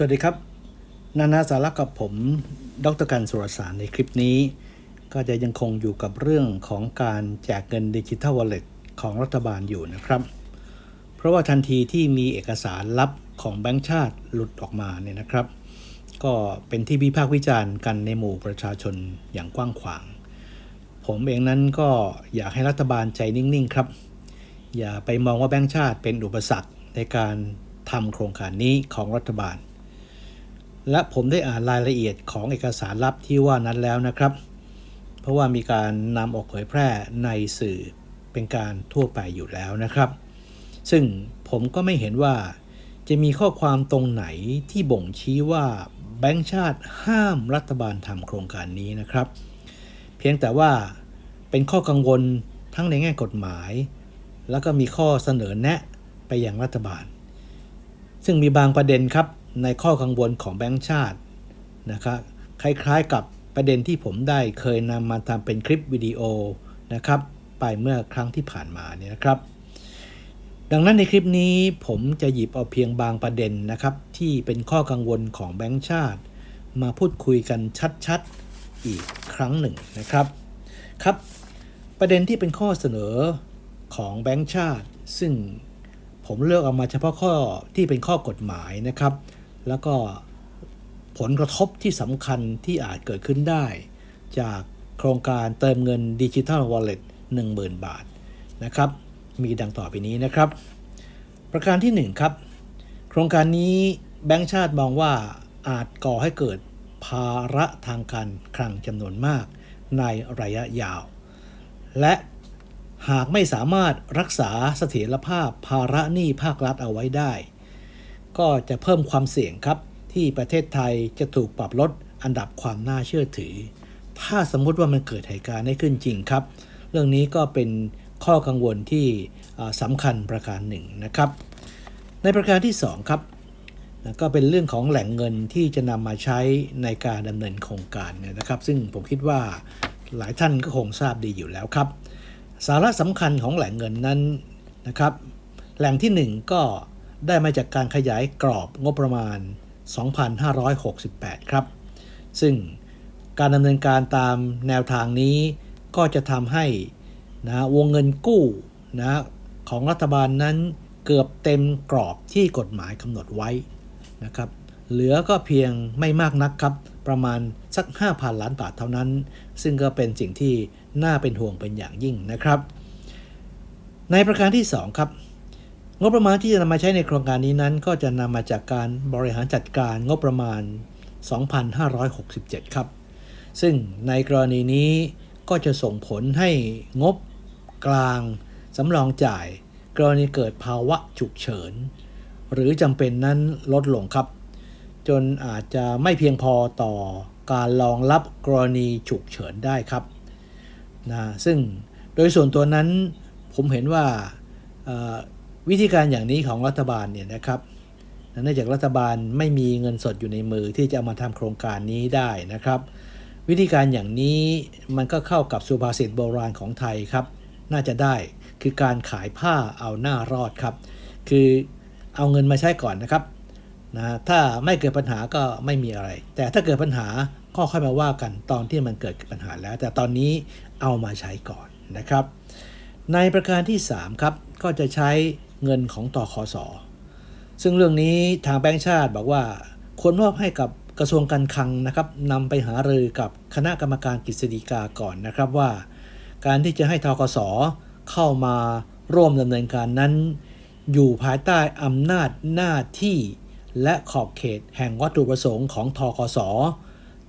สวัสดีครับ นานาสาระกับผม ดรกันสุรสารในคลิปนี้ ก็จะยังคงอยู่กับเรื่องของการแจกเงินดิจิทัลวอลเล็ตของรัฐบาลอยู่นะครับ เพราะว่าทันทีที่มีเอกสารลับของแบงก์ชาติหลุดออกมาเนี่ยนะครับ ก็เป็นที่วิพากษ์วิจารณ์กันในหมู่ประชาชนอย่างกว้างขวาง ผมเองนั้นก็อยากให้รัฐบาลใจนิ่งๆครับ อย่าไปมองว่าแบงก์ชาติเป็นอุปสรรคในการทำโครงการนี้ของรัฐบาล และผมได้อ่านรายละเอียดของเอกสารลับที่ว่านั้นแล้วนะครับ เพราะว่ามีการนำออกเผยแพร่ในสื่อเป็นการทั่วไปอยู่แล้วนะครับ ซึ่งผมก็ไม่เห็นว่าจะมีข้อความตรงไหนที่บ่งชี้ว่าแบงก์ชาติห้ามรัฐบาลทำโครงการนี้นะครับ เพียงแต่ว่าเป็นข้อกังวลทั้งในแง่กฎหมาย แล้วก็มีข้อเสนอแนะไปยังรัฐบาล ซึ่งมีบางประเด็นครับ ในข้อกังวลของแบงก์ชาตินะครับคล้ายๆกับประเด็นที่ผมได้เคยนำมาทำเป็นคลิปวิดีโอนะครับไปเมื่อครั้งที่ผ่านมาเนี่ยนะครับ ดังนั้นในคลิปนี้ผมจะหยิบเอาเพียงบางประเด็นนะครับ ที่เป็นข้อกังวลของแบงก์ชาติ มาพูดคุยกันชัดๆอีกครั้งหนึ่งนะครับครับ ประเด็นที่เป็นข้อเสนอของแบงก์ชาติ ซึ่งผมเลือกเอามาเฉพาะข้อที่เป็นข้อกฎหมายนะครับ แล้วก็ผลกระทบที่สำคัญที่อาจเกิดขึ้นได้ จากโครงการเติมเงินดิจิทัลวอลเล็ต10,000 บาทนะครับ มีดังต่อไปนี้นะครับ ประการที่ 1 ครับ โครงการนี้แบงก์ชาติมองว่าอาจก่อให้เกิดภาระทางการคลังจำนวนมากในระยะยาว และหากไม่สามารถรักษาเสถียรภาพภาระหนี้ภาครัฐเอาไว้ได้ ก็จะเพิ่มความเสี่ยงครับ ที่ประเทศไทยจะถูกปรับลดอันดับความน่าเชื่อถือ ถ้าสมมุติว่ามันเกิดเหตุการณ์ได้ขึ้นจริงครับ เรื่องนี้ก็เป็นข้อกังวลที่สำคัญประการหนึ่งนะครับ ในประการที่ 2 ครับก็เป็นเรื่องของแหล่งเงินที่จะนำมาใช้ในการดำเนินโครงการนนะครับ ซึ่งผมคิดว่าหลายท่านก็คงทราบดีอยู่แล้วครับ สาระสำคัญของแหล่งเงินนั้นนะครับ แหล่งที่ 1 ก็ ได้มาจากการขยายกรอบงบประมาณ 2568 ครับ ซึ่งการดำเนินการตามแนวทางนี้ก็จะทำให้นะวงเงินกู้นะของรัฐบาลนั้นเกือบเต็มกรอบที่กฎหมายกำหนดไว้นะครับเหลือก็เพียงไม่มากนักครับ ประมาณสัก 5,000 ล้านบาทเท่านั้น ซึ่งก็เป็นสิ่งที่น่าเป็นห่วงเป็นอย่างยิ่งนะครับ ในประการที่ 2 ครับ งบประมาณที่จะนำมาใช้ในโครงการนี้นั้น ก็จะนำมาจากการบริหารจัดการงบประมาณ 2567 ครับ ซึ่งในกรณีนี้ก็จะส่งผลให้งบกลางสำรองจ่าย กรณีเกิดภาวะฉุกเฉิน หรือจำเป็นนั้นลดลงครับ จนอาจจะไม่เพียงพอต่อการรองรับกรณีฉุกเฉินได้ครับนะซึ่งโดยส่วนตัวนั้นผมเห็นว่า วิธีการอย่างนี้ของรัฐบาลเนี่ยนะครับเนื่องจากรัฐบาลไม่มีเงินสดอยู่ในมือที่จะเอามาทำโครงการนี้ได้นะครับ วิธีการอย่างนี้มันก็เข้ากับสุภาษิตโบราณของไทยครับ น่าจะได้คือการขายผ้าเอาหน้ารอดครับ คือเอาเงินมาใช้ก่อนนะครับนะถ้าไม่เกิดปัญหาก็ไม่มีอะไร แต่ถ้าเกิดปัญหาก็ค่อยมาว่ากันตอนที่มันเกิดปัญหาแล้ว แต่ตอนนี้เอามาใช้ก่อนนะครับ ในประการที่ 3 ครับ ก็จะใช้ เงินของตอคอสอซึ่งเรื่องนี้ทางแบงค์ชาติบอกว่าควรมอบให้กับกระทรวงการคลังนะครับนำไปหารือกับคณะกรรมการกฤษฎีกาก่อนนะครับว่า การที่จะให้ทกสเข้ามาร่วมดำเนินการนั้น อยู่ภายใต้อำนาจหน้าที่และขอบเขตแห่งวัตถุประสงค์ของทกส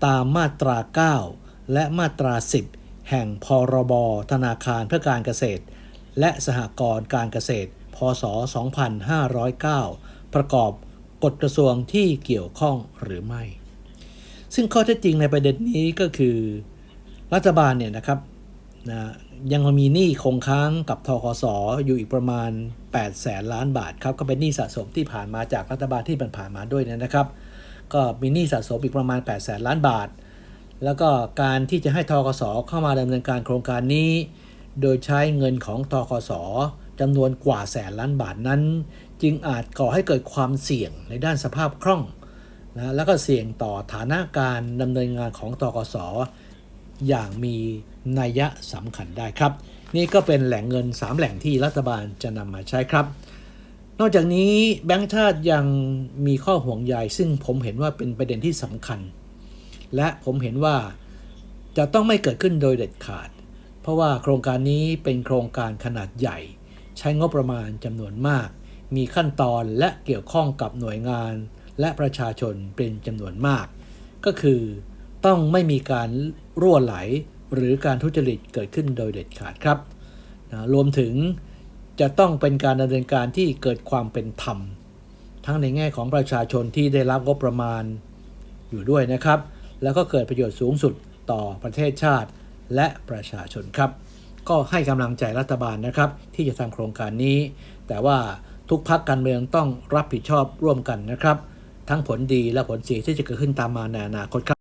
ตามมาตรา 9 และมาตรา 10 แห่งพรบธนาคารเพื่อการเกษตร และสหกรณ์การเกษตร พศ 2509 ประกอบกฎกระทรวงที่เกี่ยวข้องหรือไม่ ซึ่งข้อเท็จจริงในประเด็นนี้ก็คือ รัฐบาลเนี่ยนะครับนะยังมีหนี้คงค้างกับทกสอยู่อีกประมาณ 8 แสนล้านบาทครับ ก็เป็นหนี้สะสมที่ผ่านมาจากรัฐบาลที่ผ่านมาด้วยนะครับ ก็มีหนี้สะสมอีกประมาณ 8 แสนล้านบาท แล้วก็การที่จะให้ทกสเข้ามาดำเนินการโครงการนี้ โดยใช้เงินของทกส จำนวนกว่าแสนล้านบาทนั้น จึงอาจก่อให้เกิดความเสี่ยงในด้านสภาพคล่องนะแล้วก็เสี่ยงต่อฐานะการดำเนินงานของตกสอย่างมีนัยยะสำคัญได้ครับ นี่ก็เป็นแหล่งเงิน 3 แหล่งที่รัฐบาลจะนำมาใช้ครับ นอกจากนี้แบงก์ชาติยังมีข้อห่วงใยซึ่งผมเห็นว่าเป็นประเด็นที่สำคัญ และผมเห็นว่าจะต้องไม่เกิดขึ้นโดยเด็ดขาด เพราะว่าโครงการนี้เป็นโครงการขนาดใหญ่ ใช้งบประมาณจำนวนมาก มีขั้นตอนและเกี่ยวข้องกับหน่วยงาน และประชาชนเป็นจำนวนมาก ก็คือ ต้องไม่มีการรั่วไหลหรือการทุจริตเกิดขึ้นโดยเด็ดขาดครับนะรวมถึงจะต้องเป็นการดำเนินการที่เกิดความเป็นธรรม ทั้งในแง่ของประชาชนที่ได้รับงบประมาณอยู่ด้วยนะครับ แล้วก็เกิดประโยชน์สูงสุดต่อประเทศชาติและประชาชนครับ ก็ให้กำลังใจรัฐบาลนะครับ ที่จะทำโครงการนี้ แต่ว่าทุกพักการเมืองต้องรับผิดชอบร่วมกันนะครับ ทั้งผลดีและผลเสียที่จะเกิดขึ้นตามมาในอนาคตครับ